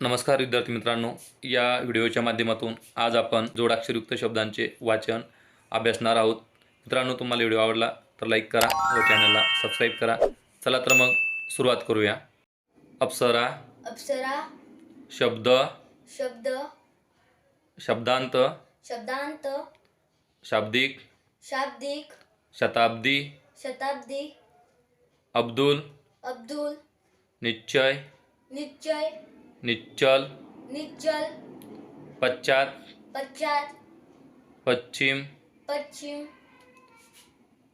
नमस्कार विद्यार्थी मित्रांनो. या व्हिडिओच्या माध्यमातून आज आपण जोडाक्षरयुक्त शब्दांचे वाचन अभ्यासणार आहोत. मित्रांनो तुम्हाला व्हिडिओ आवडला तर लाईक करा व चॅनलला सबस्क्राईब करा. चला तर मग सुरुवात करूया. अप्सरा. अप्सरा. शब्द. शब्द. शब्दांत. शब्दांत. शाब्दिक. शाब्दिक. शताब्दी. शताब्दी. अब्दुल. अब्दुल. निश्चय. निश्चय. निश्चल निश्चल पश्चात पश्चात पश्चिम पश्चिम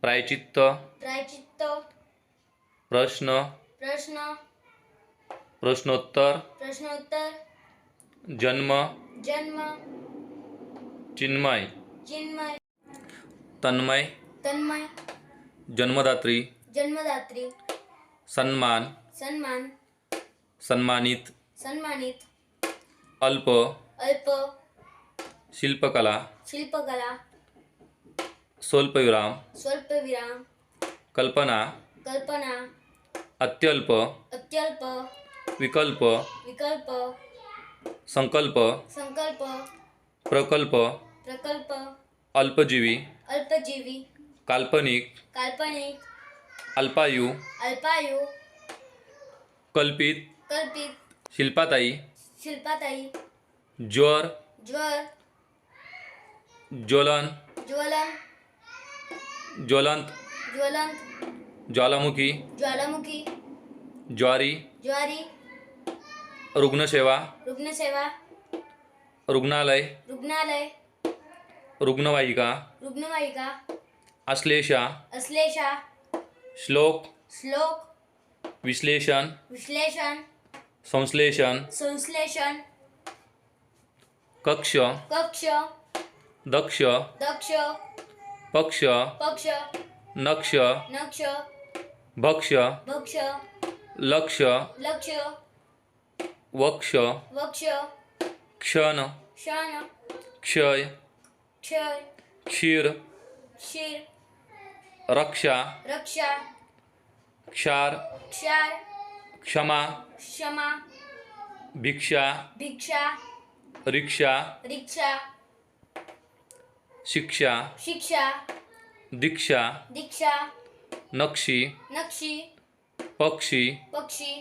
प्रायचित्त प्रायचित्त प्रश्न प्रश्न प्रश्नोत्तर प्रश्नोत्तर जन्म जन्म चिन्मय चिन्मय तन्मय तन्मय जन्मदात्री जन्मदात्री सन्मान सन्मान सन्मानित सन्मानित अल्प अल्प शिल्पकला शिल्पकला स्वल्पविराम स्वल्पविराम कल्पना कल्पना अत्यल्प अत्यल्प विकल्प विकल्प संकल्प संकल्प प्रकल्प प्रकल्प अल्पजीवी अल्पजीवी काल्पनिक काल्पनिक अल्पायू अल्पायू कल्पित कल्पित शिल्पाताई. शिल्पाताई. ज्वर. ज्वर. ज्वलन. ज्वलन. ज्वलंत. ज्वलंत. ज्वालामुखी. ज्वालामुखी. ज्वारी. ज्वारी. रुग्णसेवा. रुग्णसेवा. रुग्णालय. रुग्णालय. रुग्णवाहिका. रुग्णवाहिका. अश्लेषा. अश्लेषा. श्लोक. श्लोक. विश्लेषण. विश्लेषण. संश्लेषण संश्लेषण कक्ष कक्ष दक्ष दक्ष पक्ष पक्ष नक्ष नक्ष भक्ष भक्ष लक्ष लक्ष वक्ष वक्ष क्षण क्षण क्षय क्षय क्षीर क्षीर रक्षा रक्षा क्षार क्षार क्षमा क्षमा भिक्षा भिक्षा रिक्षा रिक्षा शिक्षा शिक्षा दीक्षा दीक्षा नक्षी नक्षी पक्षी पक्षी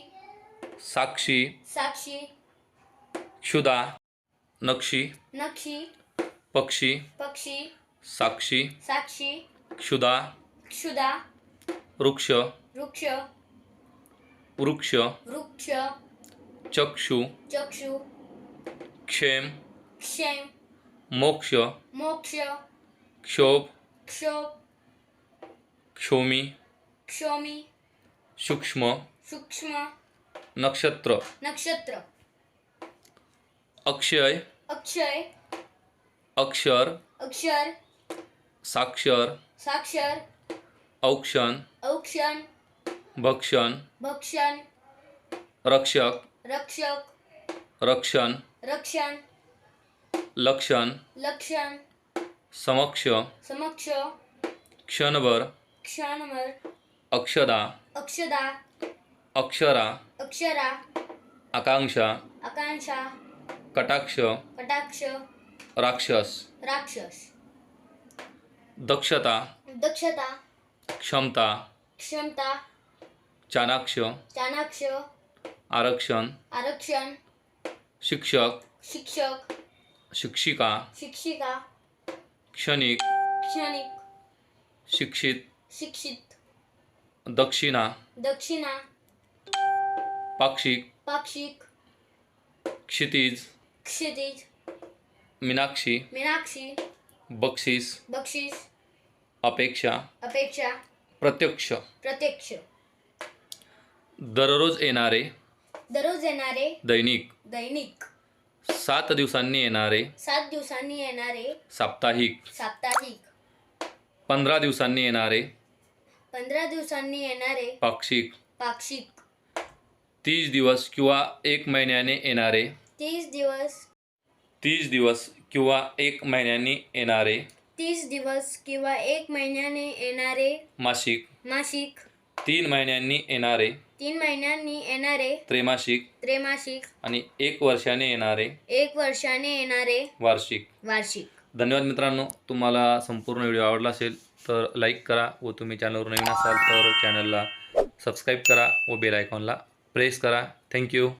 साक्षी साक्षी क्षुदा नक्षी नक्षी पक्षी पक्षी साक्षी साक्षी क्षुदा क्षुदा वृक्ष वृक्ष વૃક્ષ વૃક્ષ ચક્ષુ ચક્ષુ ક્ષેમ ક્ષેમ મોક્ષ મોક્ષ ક્ષોભ ક્ષોભ ક્ષોમી ક્ષોમી સૂક્ષ્મ સૂક્ષ્મ નક્ષત્ર નક્ષત્ર અક્ષય અક્ષય અક્ષર અક્ષર સાક્ષર સાક્ષર ઔક્ષણ ઔક્ષણ भक्षण भक्षण रक्षक रक्षक रक्षण रक्षण लक्षण लक्षण समक्ष समक्ष क्षणभर क्षणभर अक्षदा अक्षदा अक्षरा अक्षरा आकांक्षा आकांक्षा कटाक्ष कटाक्ष राक्षस राक्षस दक्षता दक्षता क्षमता क्षमता चाणाक्ष चाणाक्ष आरक्षण आरक्षण शिक्षक शिक्षक शिक्षिका शिक्षिका क्षणिक क्षणिक शिक्षित शिक्षित दक्षिणा दक्षिणा पाक्षिक पाक्षिक क्षितिज क्षितिज मीनाक्षी मीनाक्षी बक्षीस बक्षीस अपेक्षा अपेक्षा प्रत्यक्ष प्रत्यक्ष दररोज येणारे दररोज येणारे दैनिक. दैनिक. सात दिवसांनी येणारे सात दिवसांनी येणारे साप्ताहिक. साप्ताहिक. पंधरा दिवसांनी येणारे पंधरा दिवसांनी येणारे पाक्षिक. पाक्षिक. तीस दिवस किंवा एक महिन्याने येणारे. तीस दिवस. तीस दिवस किंवा एक महिन्याने येणारे. तीस दिवस किंवा एक महिन्याने येणारे मासिक. मासिक. तीन महिन्यांनी येणारे. तीन महिन्यांनी येणारे त्रैमासिक त्रैमासिक आणि एक वर्षाने येणारे एक वर्षाने येणारे वार्षिक. वार्षिक. धन्यवाद मित्रांनो. तुम्हाला संपूर्ण व्हिडिओ आवडला असेल तर लाईक करा व तुम्ही चॅनलवर नवीन असाल तर चॅनलला सबस्क्राईब करा व बेल आयकॉनला प्रेस करा. थँक्यू.